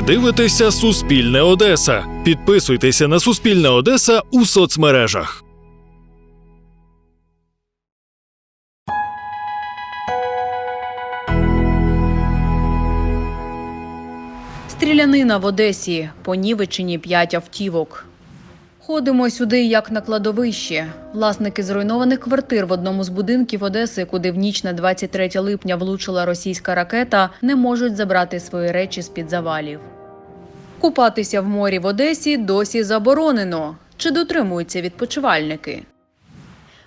Ви дивитеся Суспільне Одеса. Підписуйтеся на Суспільне Одеса у соцмережах. Стрілянина в Одесі, понівечені п'ять автівок. Ходимо сюди як на кладовище. Власники зруйнованих квартир в одному з будинків Одеси, куди в ніч на 23 липня влучила російська ракета, не можуть забрати свої речі з-під завалів. Купатися в морі в Одесі досі заборонено. Чи дотримуються відпочивальники?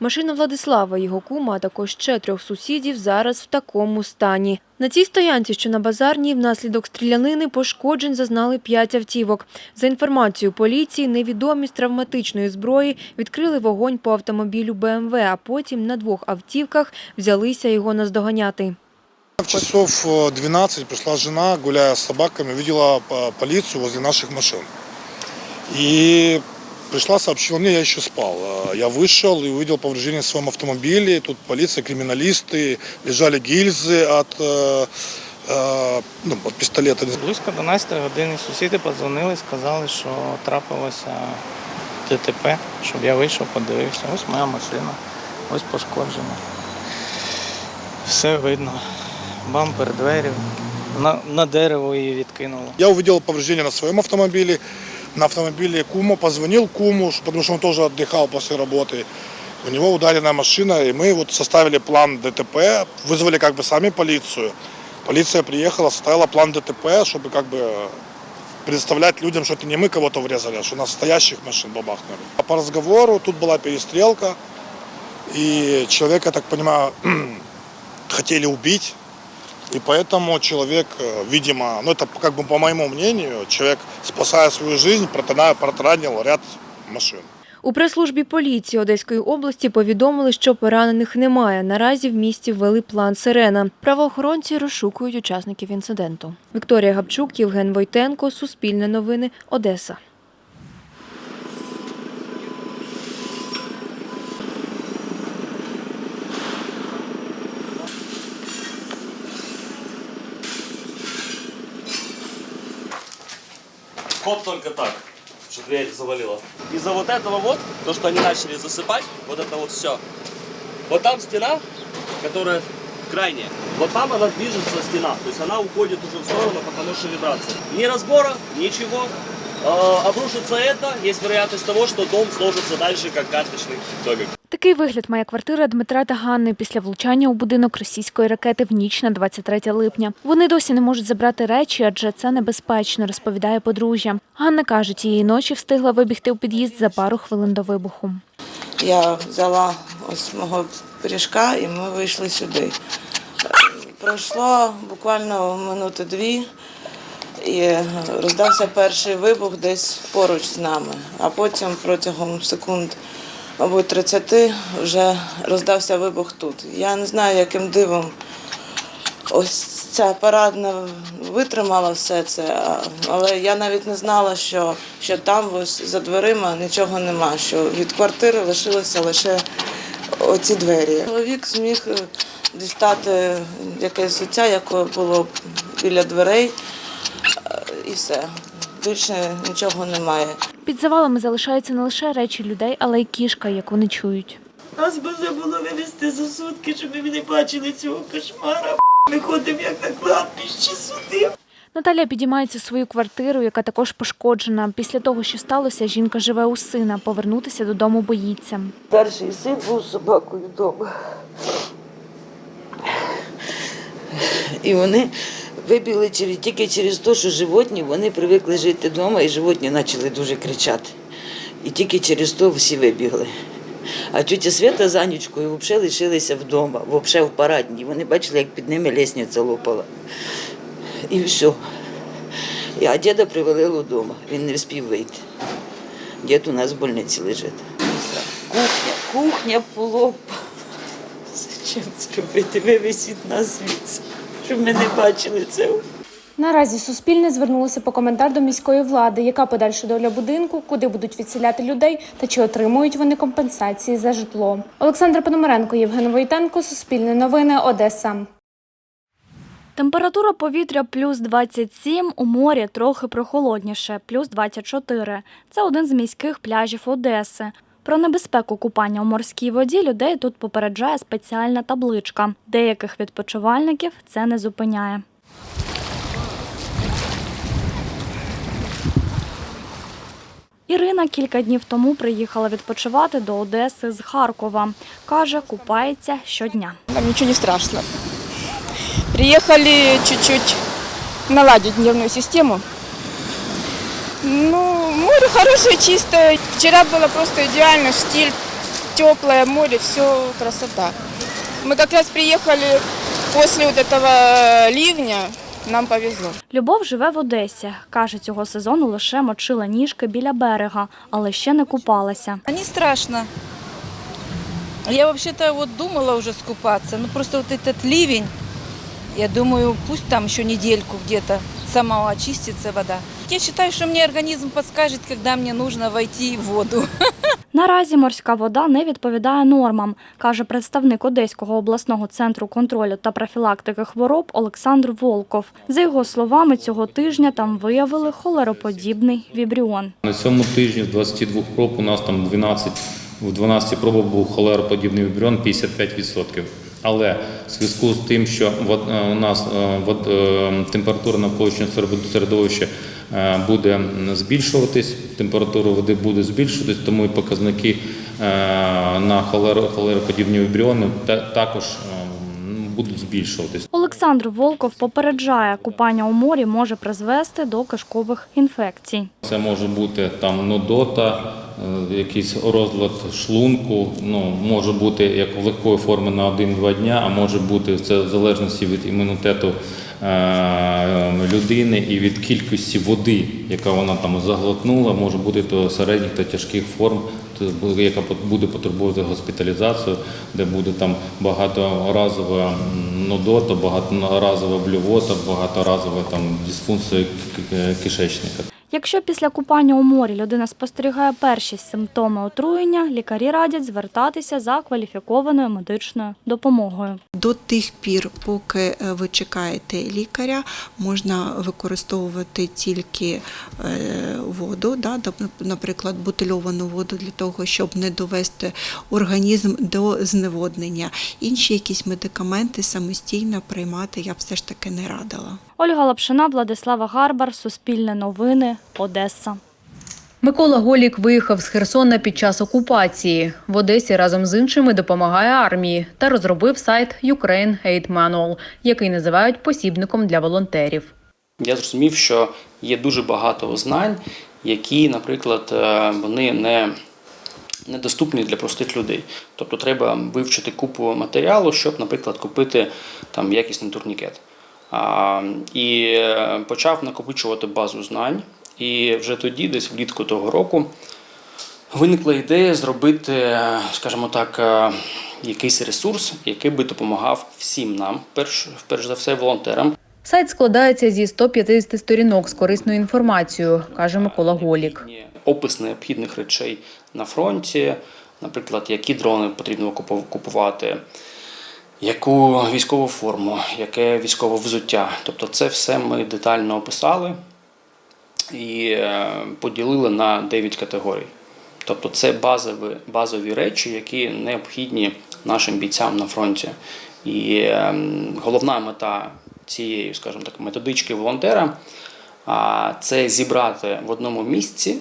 Машина Владислава, його кума, а також ще трьох сусідів зараз в такому стані. На цій стоянці, що на базарній, внаслідок стрілянини пошкоджень зазнали п'ять автівок. За інформацією поліції, невідомі з травматичної зброї відкрили вогонь по автомобілю БМВ, а потім на двох автівках взялися його наздоганяти. В часов э, 12 пришла жена, гуляя с собаками, увидела э, полицию возле наших машин. И пришла, сообщила мне, я еще спал. Э, Я вышел и увидел повреждения в своем автомобиле. Тут полиция, криминалисты, лежали гильзы от, э, э, ну, от пистолета. Близько 12 години сусіди подзвонили, сказали, що трапилося ДТП, щоб я вийшов, подивився. Ось моя машина, ось пошкоджена. Все видно. Бампер, двері. На, на дерево її відкинуло. Я увидел повреждения на своем автомобиле, На автомобиле кума, позвонил куму, потому что он тоже отдыхал после работы. У него ударенная машина, и мы вот составили план ДТП, вызвали как бы сами полицию. Полиция приехала, составила план ДТП, чтобы как бы представлять людям, что это не мы кого-то врезали, а что настоящих машин бабахнули. А по разговору тут была перестрелка, и человека, так понимаю, хотели убить. И поэтому человек, э, видимо, ну это как бы по моему мнению, человек, спасая свою жизнь, протана- протаранил ряд машин. У прес-службі поліції Одеської області повідомили, що поранених немає. Наразі в місті ввели план «Сирена». Правоохоронці розшукують учасників інциденту. Вікторія Гапчук, Євген Войтенко, Суспільне новини, Одеса. Ход только так, что дверь завалило. Из-за вот этого вот, то, что они начали засыпать, вот это вот все. Вот там стена, которая крайняя. Вот там она движется, стена. То есть она уходит уже в сторону, потому что вибрация. Ни разбора, ничего. Э, обрушится это, есть вероятность того, что дом сложится дальше, как карточный домик. Такий вигляд має квартира Дмитра та Ганни після влучання у будинок російської ракети в ніч на 23 липня. Вони досі не можуть забрати речі, адже це небезпечно, розповідає подружжя. Ганна каже, тієї ночі встигла вибігти у під'їзд за пару хвилин до вибуху. Я взяла ось мого пиріжка і ми вийшли сюди. Пройшло буквально минути дві, і роздався перший вибух десь поруч з нами, а потім протягом секунд, мабуть, 30 вже роздався вибух тут. Я не знаю, яким дивом ось ця парадна витримала все це, але я навіть не знала, що, що там ось за дверима нічого нема, що від квартири лишилося лише оці двері. Чоловік зміг е, дістати якесь суття, яке було біля дверей, е, і все. Більше нічого немає. Під завалами залишаються не лише речі людей, але й кішка, яку не чують. Нас би вже було вивезти за сутки, щоб ви не бачили цього кошмара. Ми ходимо як на кладбище сюди. Наталя підіймається в свою квартиру, яка також пошкоджена. Після того, що сталося, жінка живе у сина. Повернутися додому боїться. Перший син був собакою вдома. І вони вибігли тільки через те, що животні вони привикли жити вдома, і животні почали дуже кричати. І тільки через то всі вибігли. А тетя Свята за нічкою взагалі лишилися вдома, взагалі в парадній. Вони бачили, як під ними лісниця лопала. І все. І- А діда привели додому, він не встиг вийти. Дід у нас в больниці лежить. Кухня, кухня полопала. Зачем це робити? Вивезіть нас звідси, щоб ми не бачили цього. Наразі Суспільне звернулося по коментар до міської влади, яка подальша доля будинку, куди будуть відселяти людей та чи отримують вони компенсації за житло. Олександра Пономаренко, Євген Войтенко, Суспільне новини, Одеса. Температура повітря плюс 27, у морі трохи прохолодніше, плюс 24. Це один з міських пляжів Одеси. Про небезпеку купання у морській воді людей тут попереджає спеціальна табличка. Деяких відпочивальників це не зупиняє. Ірина кілька днів тому приїхала відпочивати до Одеси з Харкова. Каже, купається щодня. Нам ничего не страшно. Приехали чуть-чуть наладить нервную систему. Ну, море хорошее, чистое. Вчера было просто идеально, штиль, теплое море, все красота. Мы как раз приехали после вот этого ливня, нам повезло. Любов живе в Одесі. Каже, цього сезону лише мочила ніжки біля берега, але ще не купалася. Не страшно. Я вообще-то вот думала уже скупаться, но просто вот этот ливень, я думаю, пусть там еще недельку где-то сама очистится вода. Я считаю, что мне организм подскажет, когда мне нужно войти в воду. Наразі морська вода не відповідає нормам, каже представник Одеського обласного центру контролю та профілактики хвороб Олександр Волков. За його словами, цього тижня там виявили холероподібний вібріон. На цьому тижні з 22 проб у нас там 12, в 12 пробах був холероподібний вібріон 55%. Але в зв'язку з тим, що е, у нас е, е, температура навколишнього серед- середовища буде збільшуватись, температура води буде збільшуватись, тому і показники е, на холеро- холероподібні вібріони також е, будуть збільшуватись. Олександр Волков попереджає, купання у морі може призвести до кишкових інфекцій. Це може бути там нудота, е, якийсь розлад шлунку. Ну може бути як легкої форми на 1-2 дня, а може бути це в залежності від імунітету е, людини і від кількості води, яка вона там заглотнула, може бути до середніх та тяжких форм, яка буде потребувати госпіталізацію, де буде там багаторазова нудота, багаторазова блювота, багаторазова там дисфункція кишечника. Якщо після купання у морі людина спостерігає перші симптоми отруєння, лікарі радять звертатися за кваліфікованою медичною допомогою. До тих пір, поки е, ви чекаєте лікаря, можна використовувати тільки е, воду, да, наприклад, бутильовану воду для того, щоб не довести організм до зневоднення. Інші якісь медикаменти самостійно приймати я все ж таки не радила. Ольга Лапшина, Владислава Гарбар, Суспільне новини, Одеса. Микола Голік виїхав з Херсона під час окупації. В Одесі разом з іншими допомагає армії та розробив сайт Ukraine Aid Manual, який називають посібником для волонтерів. Я зрозумів, що є дуже багато знань, які, наприклад, е, вони не недоступні для простих людей. Тобто треба вивчити купу матеріалу, щоб, наприклад, купити там якісний турнікет. І е, почав накопичувати базу знань. І вже тоді, десь влітку того року, виникла ідея зробити, скажімо так, е, якийсь ресурс, який би допомагав всім нам, перш, перш за все, волонтерам, Сайт складається зі 150 сторінок з корисною інформацією, каже Микола Голік. опис необхідних речей на фронті, наприклад, які дрони потрібно купу- купувати, яку військову форму, яке військове взуття. Тобто це все ми детально описали і е, поділили на 9 категорій. Тобто це базові, базові речі, які необхідні нашим бійцям на фронті. І е, головна мета цієї, скажімо так, методички волонтера це зібрати в одному місці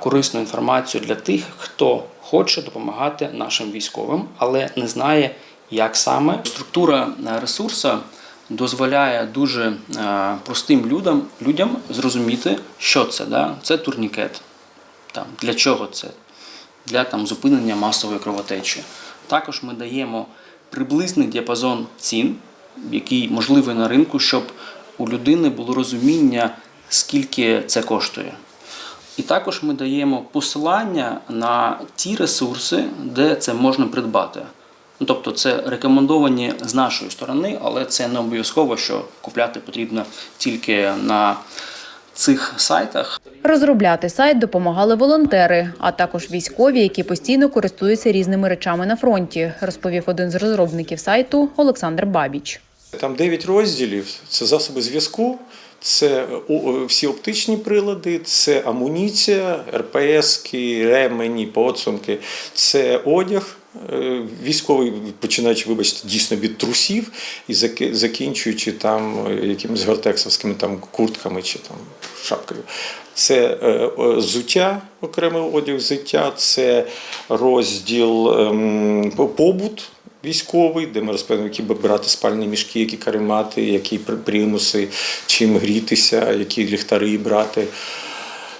корисну інформацію для тих, хто хоче допомагати нашим військовим, але не знає, як саме. Структура е, ресурсу дозволяє дуже е, простим людям, людям зрозуміти, що це. Да? Це турнікет. Там, для чого це? Для там, зупинення масової кровотечі. Також ми даємо приблизний діапазон цін, який можливий на ринку, щоб у людини було розуміння, скільки це коштує. І також ми даємо посилання на ті ресурси, де це можна придбати. Ну, тобто це рекомендовані з нашої сторони, але це не обов'язково, що купляти потрібно тільки на цих сайтах. Розробляти сайт допомагали волонтери, а також військові, які постійно користуються різними речами на фронті, розповів один з розробників сайту Олександр Бабіч. Там 9 розділів: це засоби зв'язку, це всі оптичні прилади, це амуніція, РПСки, ремені, поцумки, це одяг. Е, Військовий, починаючи, вибачте, дійсно від трусів і закінчуючи там е, якимись гортексовськими там куртками чи там шапкою. Це е, взуття, окремий одяг взуття, це розділ ем, побут військовий, де ми розповідаємо, які брати спальні мішки, які каремати, які примуси, чим грітися, які ліхтари брати.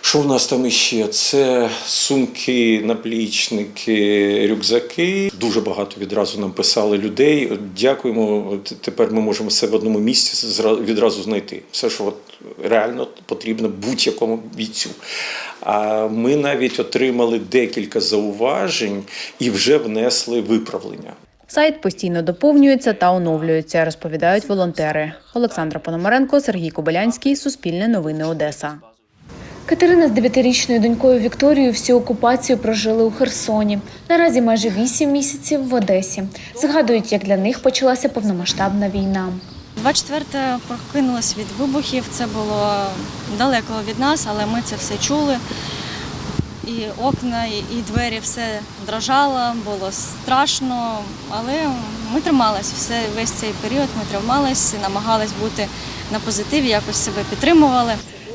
Що в нас там іще? Це сумки, наплічники, рюкзаки. Дуже багато відразу нам писали людей. Дякуємо. Тепер ми можемо все в одному місці відразу знайти. Все, що от реально потрібно будь-якому бійцю. А ми навіть отримали декілька зауважень і вже внесли виправлення. Сайт постійно доповнюється та оновлюється, розповідають волонтери. Олександра Пономаренко, Сергій Кобилянський, Суспільне новини Одеса. Катерина з дев'ятирічною донькою Вікторією всю окупацію прожили у Херсоні. Наразі майже вісім місяців в Одесі. Згадують, як для них почалася повномасштабна війна. 24 прокинулась від вибухів. Це було далеко від нас, але ми це все чули. І окна, і двері все дрожало, було страшно, але ми тримались все весь цей період. Ми тримались, намагались бути на позитиві, якось себе підтримували.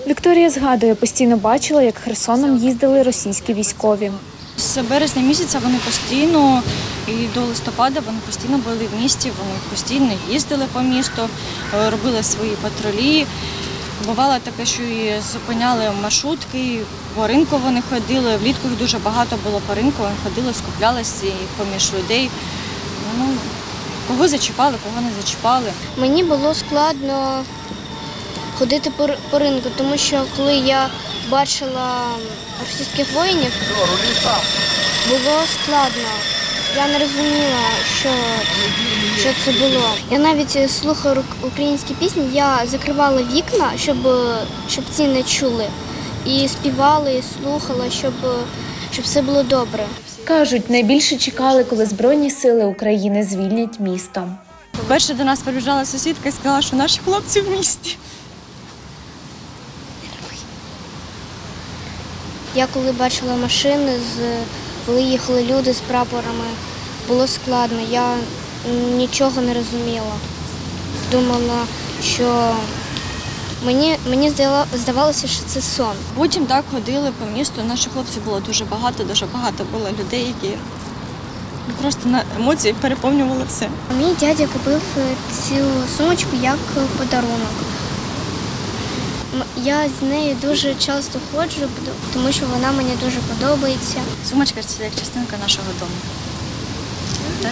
Вікторія згадує, постійно бачила, як Херсоном їздили російські військові. З березня місяця вони постійно і до листопада вони постійно були в місті, вони постійно їздили по місту, робили свої патрулі. Бувало таке, що і зупиняли маршрутки, по ринку вони ходили. Влітку їх дуже багато було по ринку, вони ходили, скуплялися поміж людей. Ну, кого зачіпали, кого не зачіпали. Мені було складно ходити по, по ринку, тому що коли я бачила російських воїнів, було складно. Я не розуміла, що, що це було. Я навіть слухала рук- українські пісні, я закривала вікна, щоб, щоб ці не чули. І співала, і слухала, щоб, щоб все було добре. Кажуть, найбільше чекали, коли Збройні сили України звільнять місто. Перше до нас приїжджала сусідка і сказала, що наші хлопці в місті. Я коли бачила машини, коли їхали люди з прапорами, було складно. Я нічого не розуміла. Думала, що мені, мені здавалося, що це сон. Потім так ходили по місту. Наших хлопців було дуже багато, дуже багато було людей, які просто на емоції переповнювали все. Мій дядя купив е, цю сумочку як подарунок. Я з нею дуже часто ходжу, тому що вона мені дуже подобається. Сумочка це як частинка нашого дому. Так?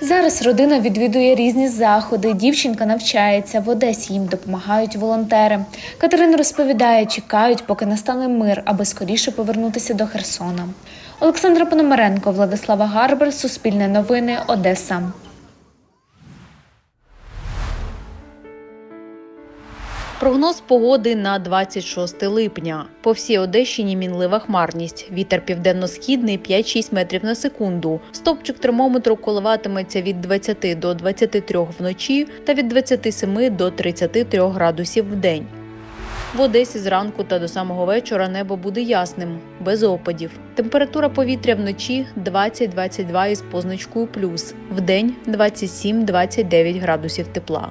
Зараз родина відвідує різні заходи. Дівчинка навчається в Одесі. Їм допомагають волонтери. Катерина розповідає, чекають, поки настане мир, аби скоріше повернутися до Херсона. Олександра Пономаренко, Владислава Гарбер, Суспільне новини, Одеса. Прогноз погоди на 26 липня. По всій Одещині мінлива хмарність. Вітер південно-східний 5-6 метрів на секунду. Стопчик термометру коливатиметься від 20 до 23 вночі та від 27 до 33 градусів в день. В Одесі зранку та до самого вечора небо буде ясним, без опадів. Температура повітря вночі 20-22 із позначкою плюс, вдень 27-29 градусів тепла.